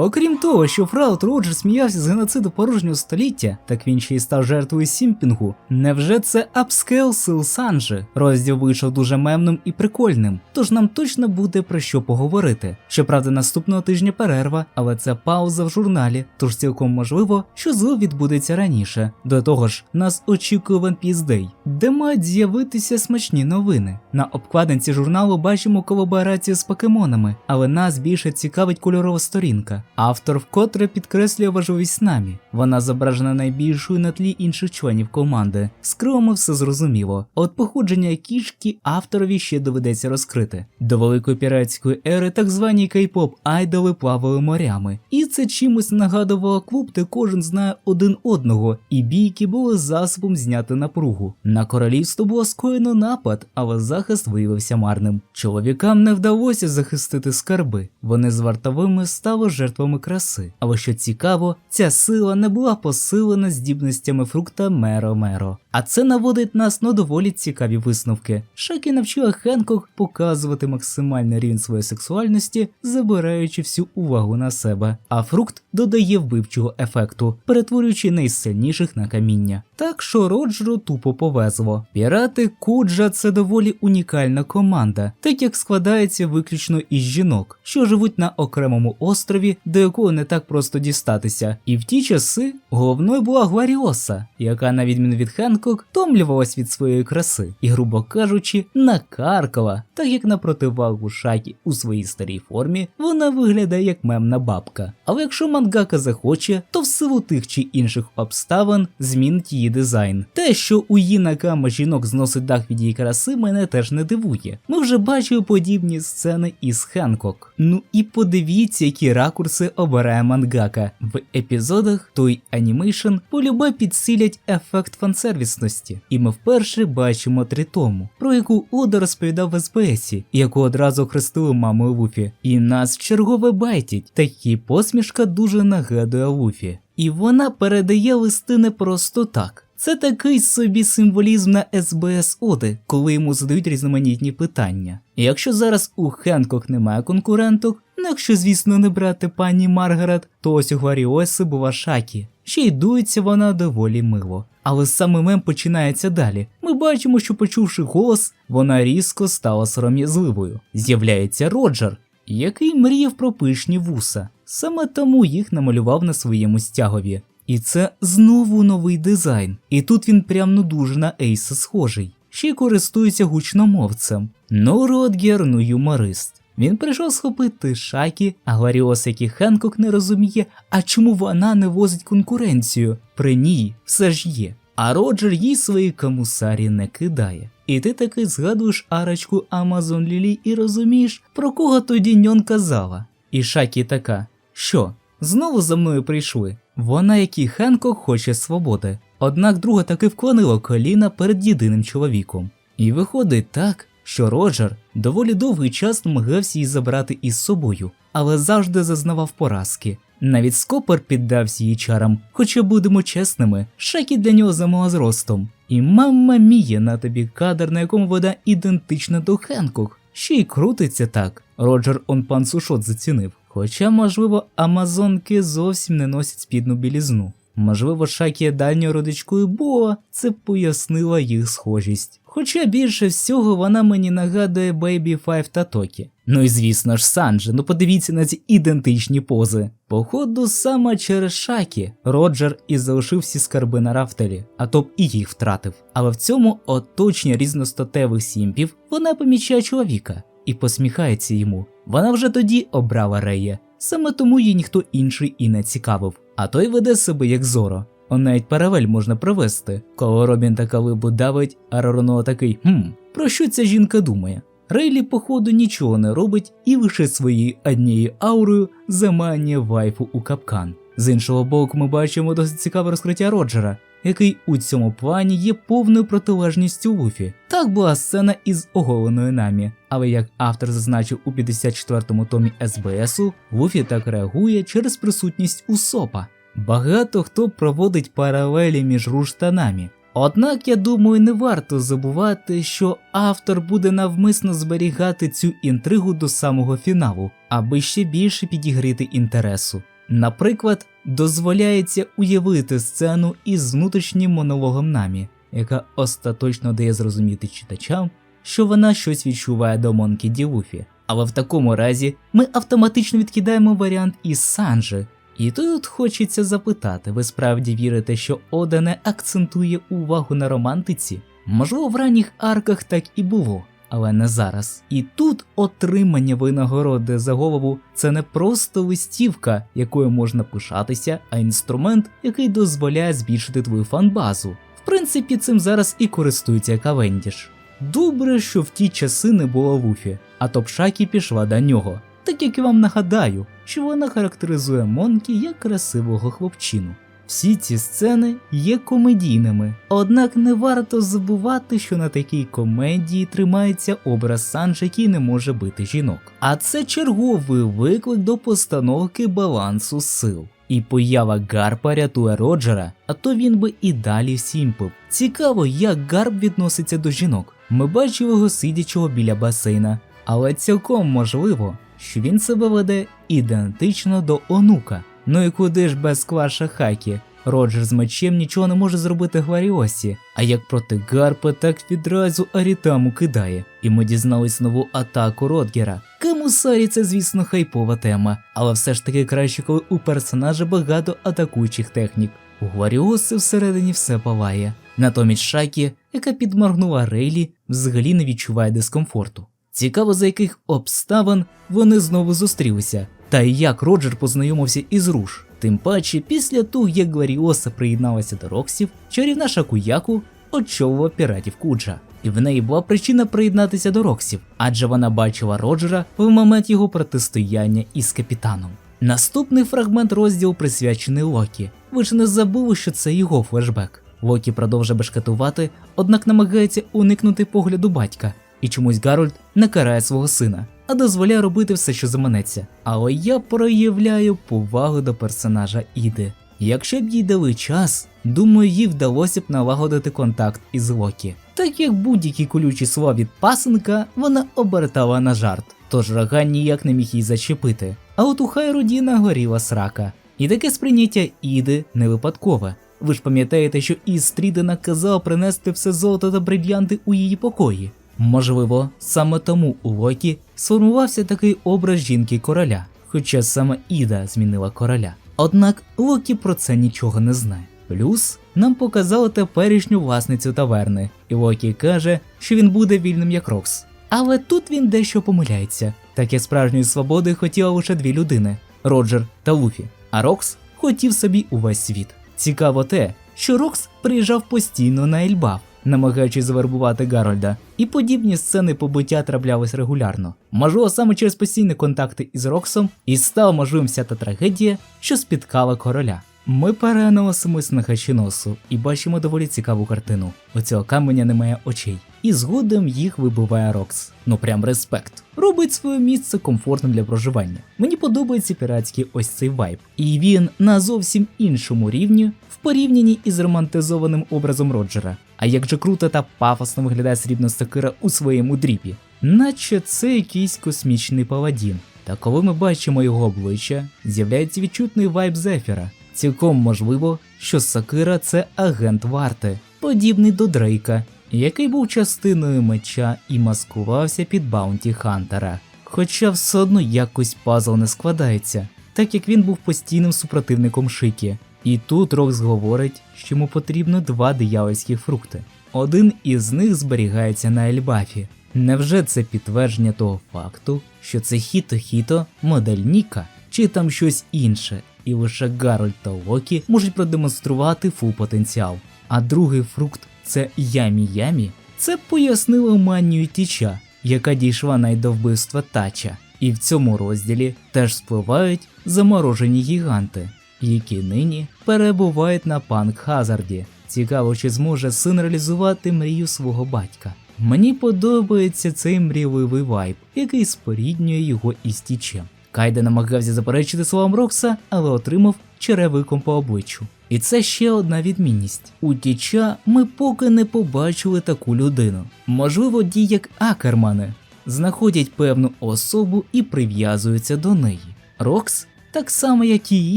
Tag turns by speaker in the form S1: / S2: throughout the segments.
S1: Окрім того, що Фраут Роджер сміявся з геноциду порожнього століття, так він ще й став жертвою сімпінгу. Невже це апскейл сил Санжи? Розділ вийшов дуже мемним і прикольним, тож нам точно буде про що поговорити. Щоправда, наступного тижня перерва, але це пауза в журналі, тож цілком можливо, що злив відбудеться раніше. До того ж, нас очікує One Piece Day, де мають з'явитися смачні новини. На обкладинці журналу бачимо колаборацію з покемонами, але нас більше цікавить кольорова сторінка. Автор вкотре підкреслює важливість намі. Вона зображена найбільшою на тлі інших членів команди. З крилами все зрозуміло. От походження кішки авторові ще доведеться розкрити. До великої піратської ери так звані кей-поп айдоли плавали морями, і це чимось нагадувало клуб, де кожен знає один одного, і бійки були засобом зняти напругу. На королівство було скоєно напад, але захист виявився марним. Чоловікам не вдалося захистити скарби. Вони з вартовими стали жертвами краси. Але що цікаво, ця сила не була посилена здібностями фрукта Меро Меро. А це наводить нас на доволі цікаві висновки. Шакі навчила Хенкок показувати максимальний рівень своєї сексуальності, забираючи всю увагу на себе. А фрукт додає вбивчого ефекту, перетворюючи найсильніших на каміння. Так що Роджеру тупо повезло. Пірати Куджа це доволі унікальна команда, так як складається виключно із жінок, що живуть на окремому острові, до якого не так просто дістатися. І в ті часи головною була Гваріоса, яка, на відміну від Хенкок, втомлювалась від своєї краси і, грубо кажучи, накаркала, так як на противагу Шакі у своїй старій формі вона виглядає як мемна бабка. Але якщо мангака захоче, то в силу тих чи інших обставин змінить її дизайн. Те, що у її жінок зносить дах від її краси, мене теж не дивує. Ми вже бачили подібні сцени із Хенкок. Ну і подивіться, які ракурси обирає мангака. В епізодах той анімейшн полюбе підсилять ефект фансервісності. І ми вперше бачимо тритому, про яку Ода розповідав в СБС, яку одразу хрестили мамою Луфі. І нас чергове байтять. Такі посмішка дуже нагадує Луфі. І вона передає листи не просто так. Це такий собі символізм на СБС Оди, коли йому задають різноманітні питання. І якщо зараз у Хенкок немає конкуренток, якщо, звісно, не брати пані Маргарет, то ось у Гваріоси була Шакі. Ще й дується вона доволі мило. Але саме мем починається далі. Ми бачимо, що почувши голос, вона різко стала сором'язливою. З'являється Роджер, який мріяв про пишні вуса. Саме тому їх намалював на своєму стягові. І це знову новий дизайн. І тут він прям ну дуже на Ейса схожий. Ще й користується гучномовцем. Ну, Родгер, ну юморист. Він прийшов схопити Шакі, а Гларіос, який Хенкок не розуміє, а чому вона не возить конкуренцію. При ній все ж є. А Роджер їй свої камусарі не кидає. І ти таки згадуєш арочку Амазон Лілі і розумієш, про кого тоді ньон казала. І Шакі така: що, знову за мною прийшли? Вона, як і Хенкок, хоче свободи. Однак друга таки вклонила коліна перед єдиним чоловіком. І виходить так, що Роджер доволі довгий час намагався її забрати із собою, але завжди зазнавав поразки. Навіть Скопер піддався її чарам, хоча будемо чесними, Шакі для нього замала зростом. І мамма мія на тобі кадр, на якому вода ідентична до Хенкок. Ще й крутиться так. Роджер он пан Сушот зацінив. Хоча, можливо, амазонки зовсім не носять спідну білізну. Можливо, Шакі є дальньою родичкою Боа, це пояснила їх схожість. Хоча більше всього вона мені нагадує Baby Five та Токі. Ну і звісно ж Санджи, ну подивіться на ці ідентичні пози. Походу, саме через Шакі Роджер і залишив всі скарби на рафтелі, а то б і їх втратив. Але в цьому оточенні різностатевих сімпів вона помічає чоловіка і посміхається йому. Вона вже тоді обрала Рея, саме тому їй ніхто інший і не цікавив. А той веде себе як зоро. Он навіть паралель можна провести, коли Робін та Калибу давить, а Ророно такий хм, про що ця жінка думає? Рейлі, походу, нічого не робить і лише своєю однією аурою заманює вайфу у капкан. З іншого боку, ми бачимо досить цікаве розкриття Роджера, який у цьому плані є повною протилежністю Луфі. Так була сцена із оголеною намі, але як автор зазначив у 54-му томі СБСу, Луфі так реагує через присутність Усопа. Багато хто проводить паралелі між Руш та Намі, Однак я думаю, не варто забувати, що автор буде навмисно зберігати цю інтригу до самого фіналу, аби ще більше підігріти інтересу. Наприклад, дозволяється уявити сцену із внутрішнім монологом намі, яка остаточно дає зрозуміти читачам, що вона щось відчуває до Монкі Ді Луфі. Але в такому разі ми автоматично відкидаємо варіант із Санджи. І тут хочеться запитати, ви справді вірите, що Ода не акцентує увагу на романтиці? Можливо, в ранніх арках так і було, але не зараз. І тут отримання винагороди за голову це не просто листівка, якою можна пишатися, а інструмент, який дозволяє збільшити твою фанбазу. В принципі, цим зараз і користується Кавендіш. Добре, що в ті часи не було Луфі, а Топшакі пішла до нього. Як і вам нагадаю, що вона характеризує Монкі як красивого хлопчину. Всі ці сцени є комедійними, однак не варто забувати, що на такій комедії тримається образ Санж, який не може бити жінок. А це черговий виклик до постановки балансу сил. І поява Гарпа рятує Роджера, а то він би і далі всім пив. Цікаво, як Гарп відноситься до жінок. Ми бачимо його сидячого біля басейна, але цілком можливо, що він себе веде ідентично до онука. Ну і куди ж без кваша хакі? Роджер з мечем нічого не може зробити Гваріосі, а як проти Гарпа, так відразу Арітаму кидає. І ми дізнались нову атаку Ротгера. Камусарі це, звісно, хайпова тема, але все ж таки краще, коли у персонажа багато атакуючих технік. У Гваріоси всередині все палає. Натомість Шакі, яка підморгнула Рейлі, взагалі не відчуває дискомфорту. Цікаво, за яких обставин вони знову зустрілися, та й як Роджер познайомився із Руш. Тим паче, після того, як Гларіоса приєдналася до Роксів, чарівна Шакуяку очолила піратів Куджа. І в неї була причина приєднатися до Роксів, адже вона бачила Роджера в момент його протистояння із капітаном. Наступний фрагмент розділу присвячений Локі. Ви ж не забули, що це його флешбек. Локі продовжує бешкетувати, однак намагається уникнути погляду батька, і чомусь Гарольд не карає свого сина, а дозволяє робити все, що заманеться. Але я проявляю повагу до персонажа Іди. Якщо б їй дали час, думаю, їй вдалося б налагодити контакт із Локі. Так як будь-які колючі слова від пасенка вона обертала на жарт, тож Роган ніяк не міг її зачепити. А от у Хайрудіна горіла срака. І таке сприйняття Іди не випадкове. Ви ж пам'ятаєте, що Істріда наказав принести все золото та брильянти у її покої. Можливо, саме тому у Локі сформувався такий образ жінки короля, хоча саме Іда змінила короля. Однак Локі про це нічого не знає. Плюс нам показали теперішню власницю таверни, і Локі каже, що він буде вільним як Рокс. Але тут він дещо помиляється, так як справжньої свободи хотіла лише дві людини Роджер та Луфі, а Рокс хотів собі увесь світ. Цікаво те, що Рокс приїжджав постійно на Ельбаф, намагаючись завербувати Гарольда, і подібні сцени побиття траплялись регулярно. Можливо, саме через постійні контакти із Роксом і стала можливим вся та трагедія, що спіткала короля. Ми переносимось на Хачіносу і бачимо доволі цікаву картину. У цього каменя немає очей, і згодом їх вибиває Рокс. Ну прям респект. Робить своє місце комфортним для проживання. Мені подобається піратський ось цей вайб, і він на зовсім іншому рівні в порівнянні із романтизованим образом Роджера. А як же круто та пафосно виглядає срібна сокира у своєму дріпі, наче це якийсь космічний паладін. Та коли ми бачимо його обличчя, з'являється відчутний вайб Зефіра. Цілком можливо, що Сакира це агент варти, подібний до Дрейка, який був частиною меча і маскувався під Баунті Хантера. Хоча все одно якось пазл не складається, так як він був постійним супротивником Шикі. І тут Рокс говорить, що йому потрібно два диявольські фрукти. Один із них зберігається на Ельбафі. Невже це підтвердження того факту, що це Хіто-Хіто модель Ніка, чи там щось інше, і лише Гарольд та Локі можуть продемонструвати фул потенціал. А другий фрукт це Ямі-Ямі. Це пояснило манію Тіча, яка дійшла до вбивства Тача. І в цьому розділі теж спливають заморожені гіганти, які нині перебувають на панк Хазарді. Цікаво, чи зможе син реалізувати мрію свого батька. Мені подобається цей мрійливий вайб, який споріднює його із Тічем. Кайде намагався заперечити словам Рокса, але отримав черевиком по обличчю. І це ще одна відмінність. У Тіча ми поки не побачили таку людину. Можливо, ті, як Акермани, знаходять певну особу і прив'язуються до неї. Рокс, так само як і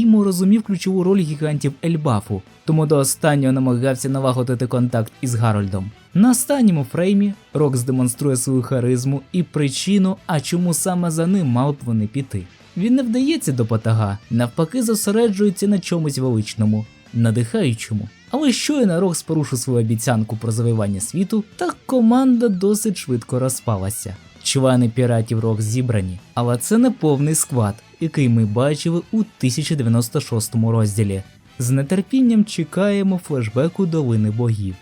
S1: Імо, розумів ключову роль гігантів Ельбафу, тому до останнього намагався налагодити контакт із Гарольдом. На останньому фреймі Рокс демонструє свою харизму і причину, а чому саме за ним мав б вони піти. Він не вдається до батага, навпаки, зосереджується на чомусь величному, надихаючому. Але щойно Рокс порушив свою обіцянку про завоювання світу, так команда досить швидко розпалася. Члени піратів Рокс зібрані, але це не повний склад, який ми бачили у 1096 розділі. З нетерпінням чекаємо флешбеку долини богів.